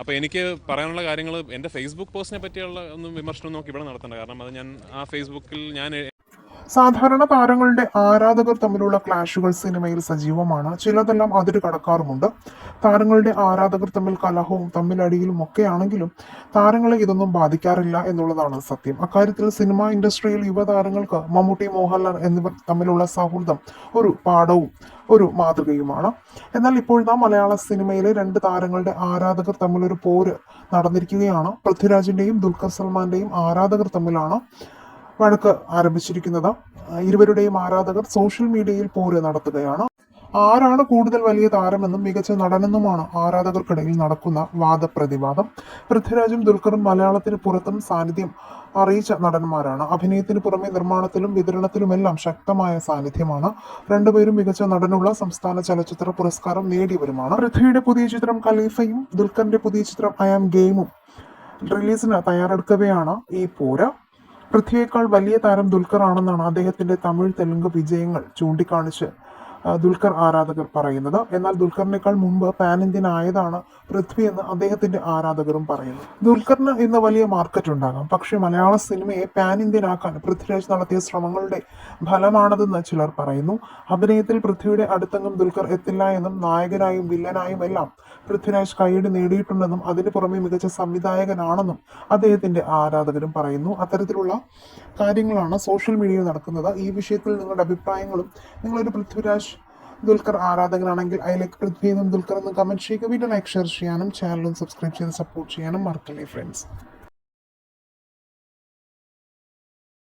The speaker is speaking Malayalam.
അപ്പോൾ എനിക്ക് പറയാനുള്ള കാര്യങ്ങൾ എന്റെ ഫേസ്ബുക്ക് പോസ്റ്റിനെ പറ്റിയുള്ള ഒന്നും വിമർശനം നോക്കി ഇവിടെ നടത്തണ്ട. കാരണം അത് ഞാൻ ആ ഫേസ്ബുക്കിൽ ഞാൻ സാധാരണ താരങ്ങളുടെ ആരാധകർ തമ്മിലുള്ള ക്ലാഷുകൾ സിനിമയിൽ സജീവമാണ്. ചിലതെല്ലാം അതിര് കടക്കാറുമുണ്ട്. താരങ്ങളുടെ ആരാധകർ തമ്മിൽ കലഹവും തമ്മിലടിയിലും ഒക്കെയാണെങ്കിലും താരങ്ങളെ ഇതൊന്നും ബാധിക്കാറില്ല എന്നുള്ളതാണ് സത്യം. അക്കാര്യത്തിൽ സിനിമാ ഇൻഡസ്ട്രിയിൽ യുവതാരങ്ങൾക്ക് മമ്മൂട്ടി മോഹൻലാൽ എന്നിവർ തമ്മിലുള്ള സൗഹൃദം ഒരു പാഠവും ഒരു മാതൃകയുമാണ്. എന്നാൽ ഇപ്പോൾ നാം മലയാള സിനിമയിലെ രണ്ട് താരങ്ങളുടെ ആരാധകർ തമ്മിലൊരു പോര് നടന്നിരിക്കുകയാണ്. പൃഥ്വിരാജിന്റെയും ദുൽഖർ സൽമാന്റെയും ആരാധകർ തമ്മിലാണ് വഴക്ക് ആരംഭിച്ചിരിക്കുന്നത്. ഇരുവരുടെയും ആരാധകർ സോഷ്യൽ മീഡിയയിൽ പോര് നടത്തുകയാണ്. ആരാണ് കൂടുതൽ വലിയ താരമെന്നും മികച്ച നടനെന്നുമാണ് ആരാധകർക്കിടയിൽ നടക്കുന്ന വാദപ്രതിവാദം. പൃഥ്വിരാജും ദുൽഖറും മലയാളത്തിന് പുറത്തും സാന്നിധ്യം അറിയിച്ച നടന്മാരാണ്. അഭിനയത്തിന് പുറമെ നിർമ്മാണത്തിലും വിതരണത്തിലുമെല്ലാം ശക്തമായ സാന്നിധ്യമാണ്. രണ്ടുപേരും മികച്ച നടനുള്ള സംസ്ഥാന ചലച്ചിത്ര പുരസ്കാരം നേടിയവരുമാണ്. പൃഥ്വിയുടെ പുതിയ ചിത്രം ഖലീഫയും ദുൽഖറിന്റെ പുതിയ ചിത്രം ഐ ആം ഗെയിമും റിലീസിന് തയ്യാറെടുക്കവെയാണ് ഈ പോര. പൃഥ്വിയേക്കാൾ വലിയ താരം ദുൽഖർ ആണെന്നാണ് അദ്ദേഹത്തിന്റെ തമിഴ് തെലുങ്ക് വിജയങ്ങൾ ചൂണ്ടിക്കാണിച്ച് ദുൽഖർ ആരാധകർ പറയുന്നത്. എന്നാൽ ദുൽഖറിനേക്കാൾ മുമ്പ് പാൻ ഇന്ത്യൻ ആയതാണ് പൃഥ്വി എന്ന് അദ്ദേഹത്തിന്റെ ആരാധകരും പറയുന്നു. ദുൽഖറിന് ഇന്ന് വലിയ മാർക്കറ്റ് ഉണ്ടാകാം. പക്ഷേ മലയാള സിനിമയെ പാൻ ഇന്ത്യൻ ആക്കാൻ പൃഥ്വിരാജ് നടത്തിയ ശ്രമങ്ങളുടെ ഫലമാണതെന്ന് ചിലർ പറയുന്നു. അഭിനയത്തിൽ പൃഥ്വിയുടെ അടുത്തെങ്ങും ദുൽഖർ എത്തില്ല എന്നും നായകനായും വില്ലനായും എല്ലാം പൃഥ്വിരാജ് കൈയടി നേടിയിട്ടുണ്ടെന്നും അതിനു പുറമെ മികച്ച സംവിധായകനാണെന്നും അദ്ദേഹത്തിന്റെ ആരാധകരും പറയുന്നു. അത്തരത്തിലുള്ള കാര്യങ്ങളാണ് സോഷ്യൽ മീഡിയയിൽ നടക്കുന്നത്. ഈ വിഷയത്തിൽ നിങ്ങളുടെ അഭിപ്രായങ്ങളും നിങ്ങളൊരു പൃഥ്വിരാജ് ദുൽഖർ ആരാധകനാണെങ്കിൽ അതിലേക്ക് പൃഥ്വി എന്നും ദുൽഖർ എന്നും കമന്റ് ചെയ്യുക. വീഡിയോ ലൈക്ക് ഷെയർ ചെയ്യാനും ചാനലും സബ്സ്ക്രൈബ് ചെയ്ത് സപ്പോർട്ട് ചെയ്യാനും മറക്കല്ലേ ഫ്രണ്ട്സ്